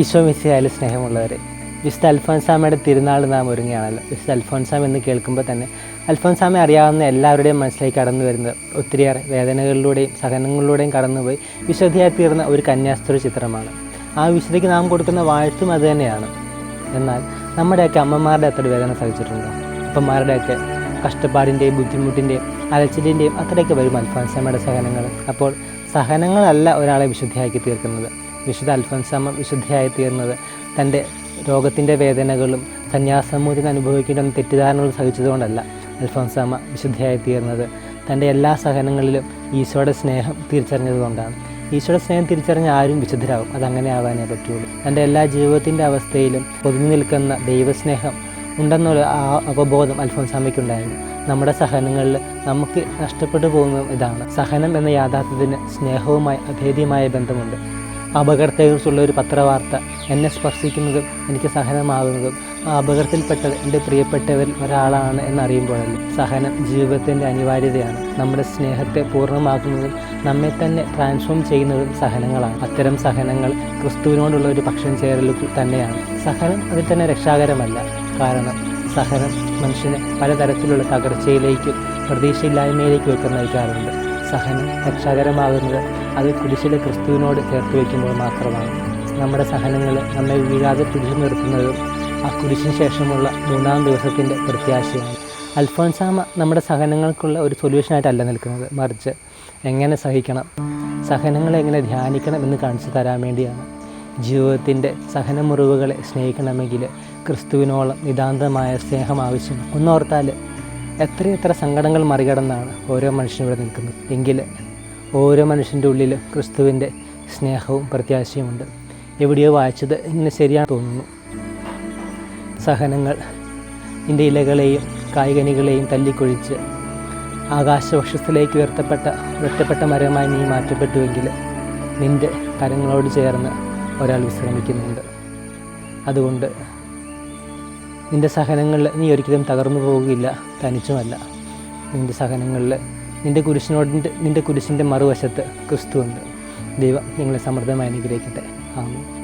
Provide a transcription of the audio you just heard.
ഈശോ മിസ്സിയായാലും സ്നേഹമുള്ളവരെ വിശുദ്ധ അൽഫോൻസാമയുടെ തിരുനാൾ നാം ഒരുങ്ങുകയാണല്ലോ. വിശുദ്ധ അൽഫോൻസാമ എന്ന് കേൾക്കുമ്പോൾ തന്നെ അൽഫോൻസാമെ അറിയാവുന്ന എല്ലാവരുടെയും മനസ്സിലേക്ക് കടന്നു വരുന്നത് ഒത്തിരിയേറെ വേദനകളിലൂടെയും സഹനങ്ങളിലൂടെയും കടന്നുപോയി വിശുദ്ധിയായി തീർന്ന ഒരു കന്യാസ്ത്രീ ചിത്രമാണ്. ആ വിശുദ്ധിക്ക് നാം കൊടുക്കുന്ന വാഴ്ത്തും അത് തന്നെയാണ്. എന്നാൽ നമ്മുടെയൊക്കെ അമ്മമാരുടെ അത്ര വേദന സഹിച്ചിട്ടുണ്ടോ? അപ്പന്മാരുടെയൊക്കെ കഷ്ടപ്പാടിന്റെയും ബുദ്ധിമുട്ടിന്റെയും അലച്ചിലിന്റെയും അത്രയൊക്കെ വരും അൽഫോൻസാമയുടെ സഹനങ്ങൾ. അപ്പോൾ സഹനങ്ങളല്ല ഒരാളെ വിശുദ്ധിയാക്കി തീർക്കുന്നത്. വിശുദ്ധ അൽഫൻസാമ വിശുദ്ധയായിത്തീർന്നത്. തന്റെ രോഗത്തിന്റെ വേദനകളും സന്യാസമൂലം അനുഭവിക്കേണ്ട തെറ്റിദ്ധാരണകൾ സഹിച്ചതുകൊണ്ടല്ല അൽഫോൻസാമ വിശുദ്ധയായിത്തീർന്നത്. തന്റെ എല്ലാ സഹനങ്ങളിലും ഈശോയുടെ സ്നേഹം തിരിച്ചറിഞ്ഞതുകൊണ്ടാണ്. ഈശോയുടെ സ്നേഹം തിരിച്ചറിഞ്ഞ ആരും വിശുദ്ധരാകും അതങ്ങനെ ആവാനേ പറ്റുള്ളൂ. തന്റെ എല്ലാ ജീവിതത്തിന്റെ അവസ്ഥയിലും പൊതിഞ്ഞു നിൽക്കുന്ന ദൈവസ്നേഹം ഉണ്ടെന്നുള്ള ആ അവബോധം അൽഫോൻസാമയ്ക്കുണ്ടായിരുന്നു. നമ്മുടെ സഹനങ്ങളിൽ നമുക്ക് നഷ്ടപ്പെട്ടു പോകുന്ന ഇതാണ്. സഹനം എന്ന യാഥാർത്ഥ്യത്തിന് സ്നേഹവുമായി അഭേദ്യമായ ബന്ധമുണ്ട്. അപകടത്തെക്കുറിച്ചുള്ള ഒരു പത്രവാർത്ത എന്നെ സ്പർശിക്കുന്നതും എനിക്ക് സഹനമാകുന്നതും ആ അപകടത്തിൽപ്പെട്ടത് എന്റെ പ്രിയപ്പെട്ടവരിൽ ഒരാളാണ് എന്നറിയുമ്പോഴല്ലേ. സഹനം ജീവിതത്തിന്റെ അനിവാര്യതയാണ്. നമ്മുടെ സ്നേഹത്തെ പൂർണമാക്കുന്നതും നമ്മെ തന്നെ ട്രാൻസ്ഫോം ചെയ്യുന്നതും സഹനങ്ങളാണ്. അത്തരം സഹനങ്ങൾ ക്രിസ്തുവിനോടുള്ള ഒരു പക്ഷം ചേരൽ തന്നെയാണ്. സഹനം അതിൽ തന്നെ രക്ഷാകരമല്ല. കാരണം സഹനം മനുഷ്യനെ പലതരത്തിലുള്ള തകർച്ചയിലേക്കും പ്രതീക്ഷയില്ലായ്മയിലേക്കും ഒക്കെ നയിക്കാറുണ്ട്. സഹനം രക്ഷാകരമാകുന്നത് അത് കുരിശിലെ ക്രിസ്തുവിനോട് ചേർത്ത് വയ്ക്കുമ്പോൾ മാത്രമാണ്. നമ്മുടെ സഹനങ്ങൾ നമ്മെ വീഴാതെ പിടിച്ചു നിർത്തുന്നതും ആ കുരിശിന് ശേഷമുള്ള മൂന്നാം ദിവസത്തിന്റെ പ്രത്യാശയാണ്. അൽഫോൻസാമ നമ്മുടെ സഹനങ്ങൾക്കുള്ള ഒരു സൊല്യൂഷനായിട്ടല്ല നിൽക്കുന്നത്. മറിച്ച് എങ്ങനെ സഹിക്കണം? സഹനങ്ങളെ എങ്ങനെ ധ്യാനിക്കണം എന്ന് കാണിച്ചു തരാൻ വേണ്ടിയാണ്. ജീവിതത്തിന്റെ സഹനമുറിവുകളെ സ്നേഹിക്കണമെങ്കിൽ ക്രിസ്തുവിനോളം നിതാന്തമായ സ്നേഹം ആവശ്യമാണ് ഒന്നോർത്താൽ എത്രയെത്ര സങ്കടങ്ങൾ മറികടന്നാണ് ഓരോ മനുഷ്യനും ഇവിടെ നിൽക്കുന്നത്. എങ്കിൽ ഓരോ മനുഷ്യന്റെ ഉള്ളിൽ ക്രിസ്തുവിന്റെ സ്നേഹവും പ്രത്യാശയുമുണ്ട്. എവിടെയോ വായിച്ചത് ഇങ്ങനെ ശരിയാണ് തോന്നുന്നു. സഹനങ്ങൾ ഇന്റെ ഇലകളെയും കായികനികളെയും തല്ലിക്കൊഴിച്ച് ആകാശവക്ഷത്തിലേക്ക് ഉയർത്തപ്പെട്ട ഒറ്റപ്പെട്ട മരമായി നീ മാറ്റപ്പെട്ടുവെങ്കിൽ നിന്റെ കരങ്ങളോട് ചേർന്ന് ഒരാൾ വിശ്രമിക്കുന്നുണ്ട്. അതുകൊണ്ട് നിന്റെ സഹനങ്ങളിൽ നീ ഒരിക്കലും തകർന്നു പോവുകയില്ല തനിച്ചുമല്ല. നിന്റെ സഹനങ്ങളിൽ നിന്റെ കുരിശിനോട് നിന്റെ കുരിശിന്റെ മറുവശത്ത് ക്രിസ്തുവുണ്ട്. ദൈവം നിങ്ങളെ സമൃദ്ധമായി അനുഗ്രഹിക്കട്ടെ. ആമേൻ.